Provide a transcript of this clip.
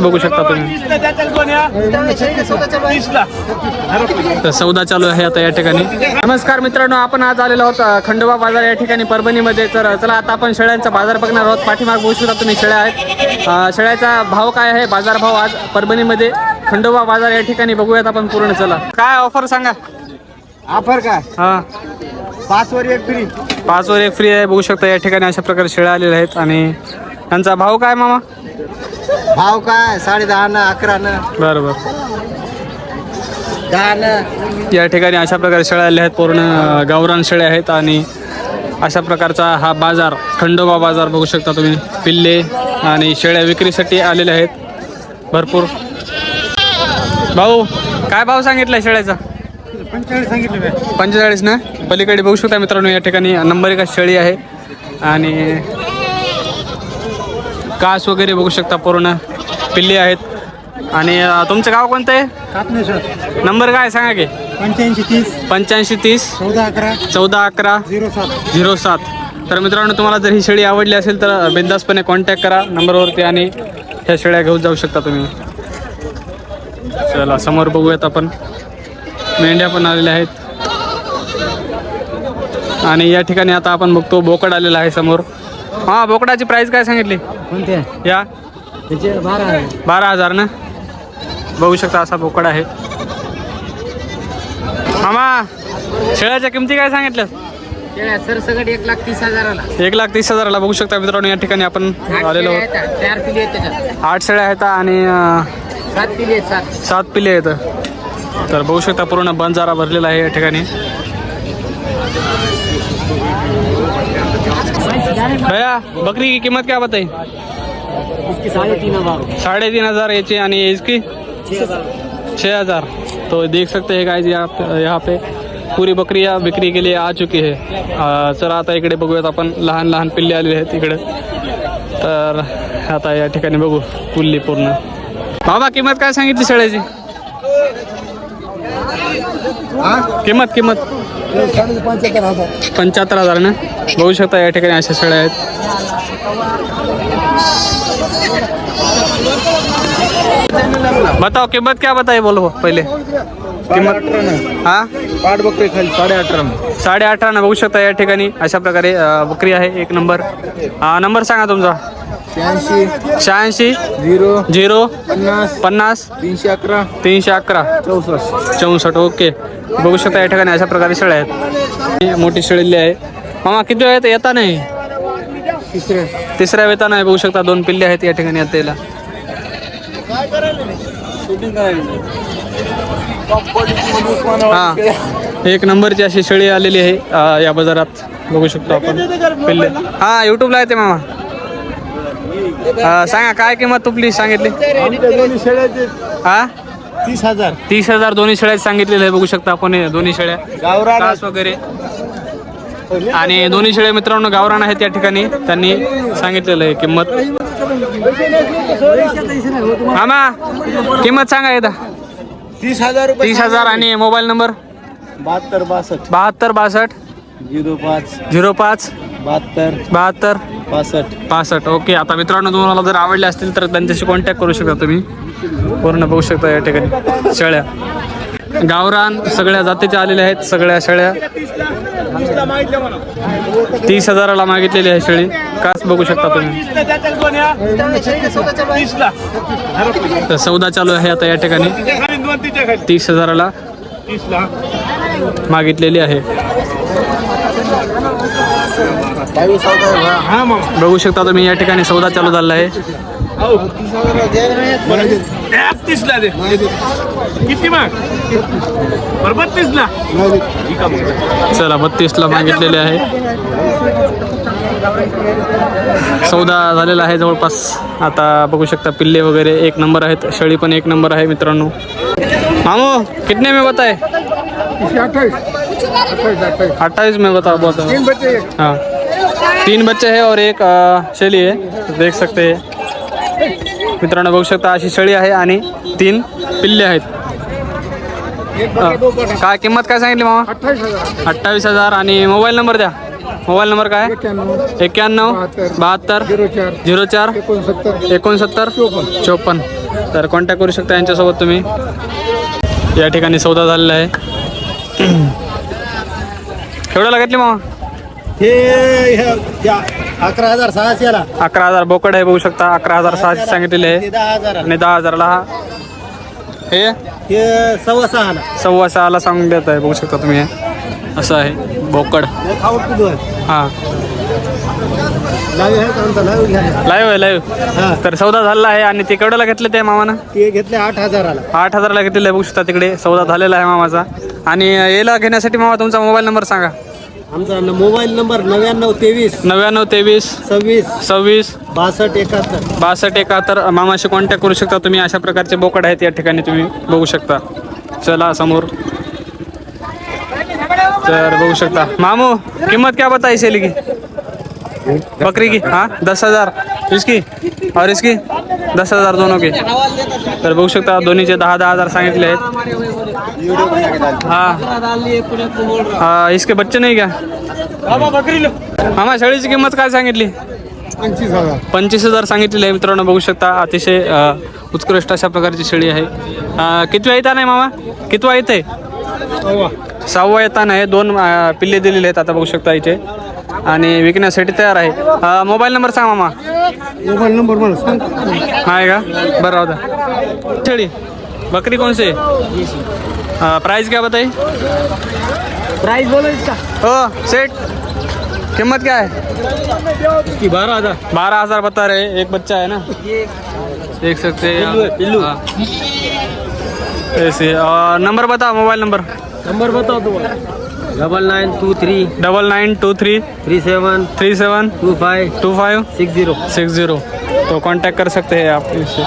बघू शकता तुम्ही. तर सौदा चालू आहे आता या ठिकाणी. नमस्कार मित्रांनो आपण आज आलेलो आहोत खंडोबा बाजार या ठिकाणी परभणीमध्ये. तर चला आता आपण शेळ्यांचा बाजार बघणार आहोत. पाठीमाग बघू शकता तुम्ही शेळ्या आहेत. शेळ्याचा भाव काय आहे? बाजार भाव आज परभणीमध्ये. खंडोबा बाजार या ठिकाणी बघूयात आपण पूर्ण. चला. काय ऑफर सांगा? ऑफर काय? हा. पाच वर एक फ्री पाच वर एक फ्री आहे. बघू शकता या ठिकाणी अशा प्रकारे शेळ्या आलेल्या आहेत. आणि त्यांचा भाव काय मामा? भाव काय? साडे दहा न अकरा न. बरं बरं दहा न. या ठिकाणी अशा प्रकारे शेळ्या आल्या आहेत पूर्ण गावरान शेळ्या आहेत आणि अशा प्रकारचा हा बाजार खंडोबा बाजार बघू शकता तुम्ही. पिल्ले आणि शेळ्या विक्रीसाठी आलेल्या आहेत. भरपूर. भाऊ काय भाव सांगितला शेळ्याचा? पंचेचाळीस सांगितलं पंचेचाळीस ना? पलीकडे बघू शकता मित्रांनो या ठिकाणी नंबर एक शेळी आहे. आणि कास वगैरे बघू शकता पूर्ण. पिल्ले आहेत. आणि तुमचं गाव कोणतं आहे? नंबर काय सांगा की. पंच्याऐंशी तीस. पंच्याऐंशी तीस. चौदा अकरा. चौदा अकरा. झिरो सात. झिरो सात. तर मित्रांनो तुम्हाला जर ही शेळी आवडली असेल तर बिंदासपणे कॉन्टॅक्ट करा. नंबरवरती आणि ह्या शेळ्या घेऊन जाऊ शकता तुम्ही. चला समोर बघूयात आपण. मेंढ्या पण आलेल्या आहेत. आणि या ठिकाणी आता आपण बघतो बोकड आलेला आहे समोर. हां बोकडाची प्राईस काय सांगितली? कोणते या. त्याचे बारा आहे बारा हजार ना? बघू शकता असा बोकड आहे. मामा शेळ्याच्या किमती काय सांगितल्या एक लाख तीस हजाराला. एक लाख तीस हजाराला. बघू शकता मित्रांनो या ठिकाणी आपण आलेलो आहोत. चार पिली आहेत त्याच्यात. आठ शेळ्या आहेत आणि अं, सात पिली आहेत सात. सात पिले आहेत. तर बघू शकता पूर्ण बंजारा भरलेला आहे या ठिकाणी. भैया बकरी की कीमत क्या बताई? साढ़े तीन हज़ार। साढ़े तीन हज़ार एच आणि इसकी? छः हज़ार। तो देख सकते हैं गाइस यहाँ पे यहाँ पे पुरी बकरियाँ बिक्री के लिए आ चुकी है। सर आता इकडे बघूयात आपण लहान लहान पिल्ले आलेले आहेत इकडे। तर आता या ठिकाणी बघू कुल्ली पूर्ण। बाबा किंमत काय सांगितली किंमत किंमत? पंच्याहत्तर हजार पंच्याहत्तर हजार ना? बघू शकता या ठिकाणी अशा शेळ्या आहेत. बताओ किंमत क्या बताई बोलो पहिले? किंमत? हा? पाठ बकरी खाली साडे अठरा साडे अठरा ना बघू शकता या ठिकाणी अशा प्रकारे अं, बकरी आहे. एक नंबर. नंबर सांगा तुमचा. शहाऐंशी. शहाऐंशी. झिरो. झिरो. पन्नास. पन्नास. तीनशे अकरा. तीनशे अकरा. चौसष्ट. चौसष्ट ओके. बघू शकता या ठिकाणी अशा प्रकारे शेळ्या आहेत. ही मोठी शेळी आहे. मामा किती वेळ येत येता नाही? तिसरे तिसऱ्या वेताना आहे बघू शकता. दोन पिल्ले आहेत या ठिकाणी आता हा. एक नंबरची अशी शेळी आलेली आहे अं, या बाजारात. बघू शकतो आपण. पिल्ले. हा युट्यूबला येते मामा. अं, सांगा काय किंमत तुपली सांगितली? हा? तीस हजार तीस हजार दोन्ही शेळ्या सांगितलेले आहे बघू शकता आपण हे दोन्ही शेळ्या. गावरान. वगैरे. आणि दोन्ही शेळे मित्रांनो गावरान आहेत या ठिकाणी. त्यांनी सांगितलेलं आहे किंमत. मामा किंमत सांगा येता तीस हजार रुपये तीस हजार आणि मोबाईल नंबर? बहात्तर बासष्ट. बहात्तर बासष्ट. झिरो पाच. झिरो पाच. बहात्तर. बहात्तर. पासष्ट. पासष्ट. ओके आता मित्रांनो तुम्हाला जर आवडले असतील तर त्यांच्याशी कॉन्टॅक्ट करू शकता तुम्ही. पूर्ण बघू शकता या ठिकाणी. शेळ्या. गावरान सगळ्या जातीच्या आलेल्या आहेत सगळ्या शेळ्या. तीस हजाराला मागितलेली आहे शेळी. कास बघू शकता तुम्ही. तर सौदा चालू आहे आता या ठिकाणी. तीस हजाराला मागितलेली आहे. बघू शकता तुम्ही या ठिकाणी सौदा चालू झाला आहे. तीस ला दे. किती मग? बरं बत्तीस ला चला बत्तीसला मागितलेले आहे. सौदा झालेला आहे जवळपास. आता बघू शकता पिल्ले वगैरे एक नंबर आहेत शेळी पण एक नंबर आहे मित्रांनो. मामो कितने में बताए? अट्ठाईस। में बता बता तीन बच्चे हाँ। तीन बच्चे हैं और एक शेळी आहे देख सकते हैं। मित्रांनो बघू शकता अशी शेळी आहे आणि तीन पिल्ले आहेत। काय किंमत काय सांगितली मामा? अठ्ठावीस हजार। आणि मोबाईल नंबर द्या। मोबाईल नंबर काय? एक्क्याण्णव बहात्तर। झिरो चार। एकोणसत्तर। एकोणसत्तर चोपन्न। चोपन्न. तर कॉन्टॅक्ट करू शकता यांच्यासोबत तुम्ही. या ठिकाणी सौदा झालेला आहे. केवढ्याला घेतली मामा? हे अकरा हजार सहाशेला अकरा हजार बोकड आहे बघू शकता. अकरा हजार सहाशे सांगितलेले आहे. दहा हजार आणि दहा हजारला हा. हे? हे सव्वा सहाला. सव्वा सहाला सांगून देत आहे बघू शकता तुम्ही हे. असं आहे बोकड. हां लावी आहे का आमचा लावी घ्या लाईव्ह आहे लाईव्ह हा. तर सौदा झालेला आहे आणि ते केवढ्याला घेतले ते मामानं? ते घेतले आठ हजाराला. आठ हजारला घेतलेलं बघू शकता तिकडे. सौदा झालेला आहे मामाचा. आणि याला घेण्यासाठी मामा तुमचा मोबाईल नंबर सांगा. आमचा मोबाईल नंबर नव्याण्णव तेवीस नव्याण्णव तेवीस सव्वीस सव्वीस बासष्ट एकाहत्तर. बासष्ट एकाहत्तर. मामाशी कॉन्टॅक्ट करू शकता तुम्ही. अशा प्रकारचे बोकड आहेत या ठिकाणी तुम्ही बघू शकता. चला समोर. तर बघू शकता. मामू किंमत क्या बताई शेली की? बकरी की? हाँ? दस हजार. इसकी? और इसकी? दस हजार दोनों की. तर बघू शकता दोन्हीचे दहा दहा हजार सांगितले आहेत. हाँ. हा इसके बच्चे नाही बकरी मामा शेळीची किंमत काय सांगितली? पंचवीस हजार पंचवीस हजार सांगितलेले आहे मित्रांनो. बघू शकता अतिशय उत्कृष्ट अशा प्रकारची शेळी आहे. किती कितव्या येता नाही मामा? कितवा येत आहे? सहावा येताना आहे दोन अ, पिल्ले दिलेले आहेत आता बघू शकता इथे. आणि विकण्यासाठी तयार आहे. मोबाईल नंबर सांग मामा. मोबाईल नंबर मला सांग. आहे का? बरं राहू द्या. बकरी कौन सी प्राइस क्या बताई? प्राइस बोलो इसका हो सेठ कीमत क्या? है की बारह हजार. बारह हजार बता रहे एक बच्चा है ना? देख सकते हैं पिल्लू है, पिल्लू। हाँ। ऐसे और नंबर बताओ मोबाइल नंबर. नंबर बताओ तो। Double nine two three. Double nine two three. Three seven. Three seven. Two five. Two five. Six zero. Six zero. तो कांटेक्ट कर सकते हैं आप इससे